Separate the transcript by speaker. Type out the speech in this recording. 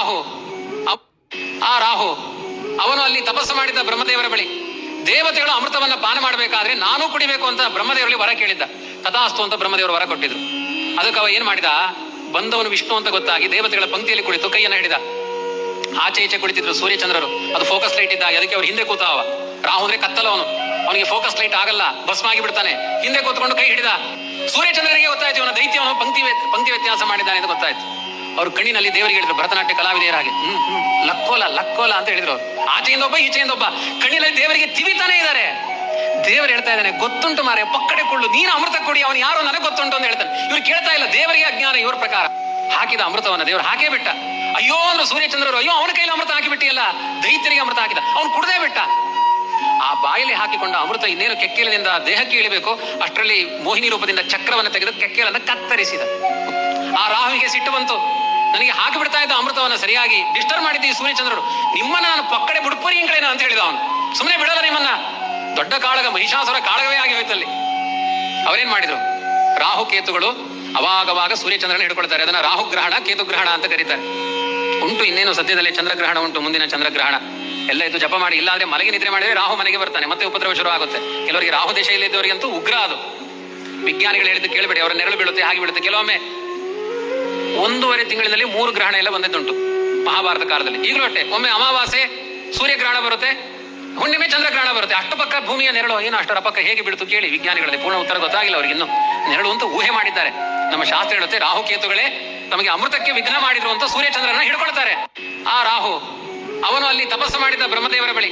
Speaker 1: ರಾಹು. ಆ ರಾಹು, ಅವನು ಅಲ್ಲಿ ತಪಸ್ಸು ಮಾಡಿದ್ದ ಬ್ರಹ್ಮದೇವರ ಬಳಿ. ದೇವತೆಗಳು ಅಮೃತವನ್ನ ಪಾನ ಮಾಡಬೇಕಾದ್ರೆ ನಾನು ಕುಡಿಬೇಕು ಅಂತ ಬ್ರಹ್ಮದೇವರಲ್ಲಿ ವರ ಕೇಳಿದ್ದ. ತಥಾಸ್ತು ಅಂತ ಬ್ರಹ್ಮದೇವರು ವರ ಕೊಟ್ಟಿದ್ರು. ಅದಕ್ಕೆ ಅವ ಏನ್ ಮಾಡಿದ? ಬಂದವನು ವಿಷ್ಣು ಅಂತ ಗೊತ್ತಾಗಿ ದೇವತೆಗಳ ಪಂಕ್ತಿಯಲ್ಲಿ ಕುಳಿತು ಕೈಯನ್ನ ಹಿಡಿದ. ಆಚೆ ಈಚೆ ಕುಳಿತಿದ್ರು ಸೂರ್ಯಚಂದ್ರರು. ಅದು ಫೋಕಸ್ ಲೈಟ್ ಇದ್ದಾಗ ಅದಕ್ಕೆ ಅವ್ರು ಹಿಂದೆ ಕೂತಾವ ರಾಹು ಅಂದ್ರೆ ಕತ್ತಲವನು ಅವನಿಗೆ ಫೋಕಸ್ ಲೈಟ್ ಆಗಲ್ಲ ಭಸ್ಮ ಆಗಿ ಬಿಡ್ತಾನೆ. ಹಿಂದೆ ಕೂತ್ಕೊಂಡು ಕೈ ಹಿಡಿದ. ಸೂರ್ಯಚಂದ್ರರಿಗೆ ಗೊತ್ತಾಯ್ತು ಇವನ ದೈತ್ಯವನು ಪಂಕ್ತಿ ಪಂಕ್ತಿ ವ್ಯತ್ಯಾಸ ಮಾಡಿದ್ದಾನೆ ಅಂತ ಗೊತ್ತಾಯ್ತು. ಅವ್ರು ಕಣ್ಣಿನಲ್ಲಿ ದೇವರಿಗೆ ಹೇಳಿದ್ರು ಭರತನಾಟ್ಯ ಕಲಾವಿದೆಯರಾಗಿ. ಲಕ್ಕೋಲ ಲಕ್ಕೋಲ ಅಂತ ಹೇಳಿದ್ರು ಅವ್ರು. ಆಚೆಯಿಂದ ಒಬ್ಬ, ಈಚೆಯಿಂದ ಒಬ್ಬ. ಕಣ್ಣಿನಲ್ಲಿ ದೇವರಿಗೆ ತಿವಿತಾನೆ ಇದ್ದಾರೆ ದೇವರು ಹೇಳ್ತಾ ಇದ್ದಾನೆ, ಗೊತ್ತುಂಟು ಮಾರೆ ಪಕ್ಕಡೆ ಕೊಳ್ಳು. ನೀನು ಅಮೃತ ಕೊಡಿ, ಅವನು ಯಾರು ನನಗೆ ಗೊತ್ತುಂಟು ಅಂತ ಹೇಳ್ತಾನೆ. ಇವ್ರು ಕೇಳ್ತಾ ಇಲ್ಲ, ದೇವರಿಗೆ ಅಜ್ಞಾನ ಇವ್ರ ಪ್ರಕಾರ. ಹಾಕಿದ ಅಮೃತವನ್ನ ದೇವರು ಹಾಕೇ ಬಿಟ್ಟ. ಅಯ್ಯೋ ಅಂದ್ರೆ ಸೂರ್ಯಚಂದ್ರರು, ಅಯ್ಯೋ, ಅವನ ಕೈಲಿ ಅಮೃತ ಹಾಕಿಬಿಟ್ಟಿಯಲ್ಲ. ದೈತ್ಯರಿಗೆ ಅಮೃತ ಹಾಕಿದ. ಅವನು ಕುಡದೇ ಬಿಟ್ಟ. ಆ ಬಾಯಲ್ಲಿ ಹಾಕಿಕೊಂಡ ಅಮೃತ ಇನ್ನೇನು ಕೆಕ್ಕೇಲಿನಿಂದ ದೇಹಕ್ಕೆ ಇಳಿಬೇಕು, ಅಷ್ಟರಲ್ಲಿ ಮೋಹಿನಿ ರೂಪದಿಂದ ಚಕ್ರವನ್ನು ತೆಗೆದು ಕೆಕ್ಕೆಲನ್ನು ಕತ್ತರಿಸಿದ. ಆ ರಾಹುವಿಗೆ ಸಿಟ್ಟು ಬಂತು. ನನಗೆ ಹಾಕಿ ಬಿಡ್ತಾ ಇದ್ದ ಅಮೃತವನ್ನ ಸರಿಯಾಗಿ ಡಿಸ್ಟರ್ಬ್ ಮಾಡಿದ್ದ ಈ ಸೂರ್ಯಚಂದ್ರರು ನಿಮ್ಮನ್ನ ನಾನು ಪಕ್ಕಡೆ ಬುಡ್ಪರಿ ಕಡೆನ ಅಂತ ಹೇಳಿದ ಅವನು. ಸುಮ್ಮನೆ ಬಿಡಲ್ಲ ನಿಮ್ಮನ್ನ. ದೊಡ್ಡ ಕಾಳಗ, ಮಹಿಷಾಸುರ ಕಾಳಗವೇ ಆಗಿ ಹೋಯ್ತಲ್ಲಿ. ಅವರೇನ್ ಮಾಡಿದ್ರು? ರಾಹು ಕೇತುಗಳು ಅವಾಗವಾಗ ಸೂರ್ಯಚಂದ್ರನ ಹಿಡ್ಕೊಳ್ತಾರೆ. ಅದನ್ನ ರಾಹು ಗ್ರಹಣ, ಕೇತು ಗ್ರಹಣ ಅಂತ ಕರೀತಾರೆ. ಉಂಟು ಇನ್ನೇನು ಸದ್ಯದಲ್ಲಿ ಚಂದ್ರಗ್ರಹಣ ಉಂಟು, ಮುಂದಿನ ಚಂದ್ರಗ್ರಹಣ. ಎಲ್ಲ ಇದು ಜಪ ಮಾಡಿ, ಇಲ್ಲಾಂದ್ರೆ ಮಲಗಿ ನಿದ್ರೆ ಮಾಡಿದ್ರೆ ರಾಹು ಮನೆಗೆ ಬರ್ತಾನೆ. ಮತ್ತೆ ಉಪದ್ರವ ಶುರು ಆಗುತ್ತೆ. ಕೆಲವರಿಗೆ ರಾಹು ದೇಶ ಇಲ್ಲದವರಿಗಂತೂ ಉಗ್ರ ಅದು. ವಿಜ್ಞಾನಿಗಳು ಹೇಳಿದ್ದು ಕೇಳಬೇಡಿ, ಅವರ ನೆರಳು ಬೀಳುತ್ತೆ, ಹಾಗೆ ಬೀಳುತ್ತೆ. ಕೆಲವೊಮ್ಮೆ ಒಂದೂವರೆ ತಿಂಗಳಿನಲ್ಲಿ ಮೂರು ಗ್ರಹಣ ಎಲ್ಲ ಬಂದಿದ್ದುಂಟು ಮಹಾಭಾರತ ಕಾಲದಲ್ಲಿ. ಈಗಲೂ ಅಷ್ಟೇ. ಒಮ್ಮೆ ಅಮಾವಾಸ್ಯೆ ಸೂರ್ಯಗ್ರಹಣ ಬರುತ್ತೆ, ಹುಣ್ಣಿಮೆ ಚಂದ್ರಗ್ರಹಣ ಬರುತ್ತೆ. ಅಷ್ಟು ಪಕ್ಕ ಭೂಮಿಯ ನೆರಳು, ಏನು ಅಷ್ಟರ ಪಕ್ಕ ಹೇಗೆ ಬೀಳ್ತು ಕೇಳಿ ವಿಜ್ಞಾನಿಗಳಲ್ಲಿ ಪೂರ್ಣ ಉತ್ತರ ಗೊತ್ತಾಗಿಲ್ಲ ಅವ್ರಿಗೆ ಇನ್ನು. ನೆರಳು ಅಂತ ಊಹೆ ಮಾಡಿದ್ದಾರೆ. ನಮ್ಮ ಶಾಸ್ತ್ರ ಹೇಳುತ್ತೆ, ರಾಹು ಕೇತುಗಳೇ, ತಮಗೆ ಅಮೃತಕ್ಕೆ ವಿಘ್ನ ಮಾಡಿರುವಂತ ಸೂರ್ಯಚಂದ್ರನ ಹಿಡ್ಕೊಳ್ತಾರೆ. ಆ ರಾಹು, ಅವನು ಅಲ್ಲಿ ತಪಸ್ಸು ಮಾಡಿದ ಬ್ರಹ್ಮದೇವರ ಬಳಿ.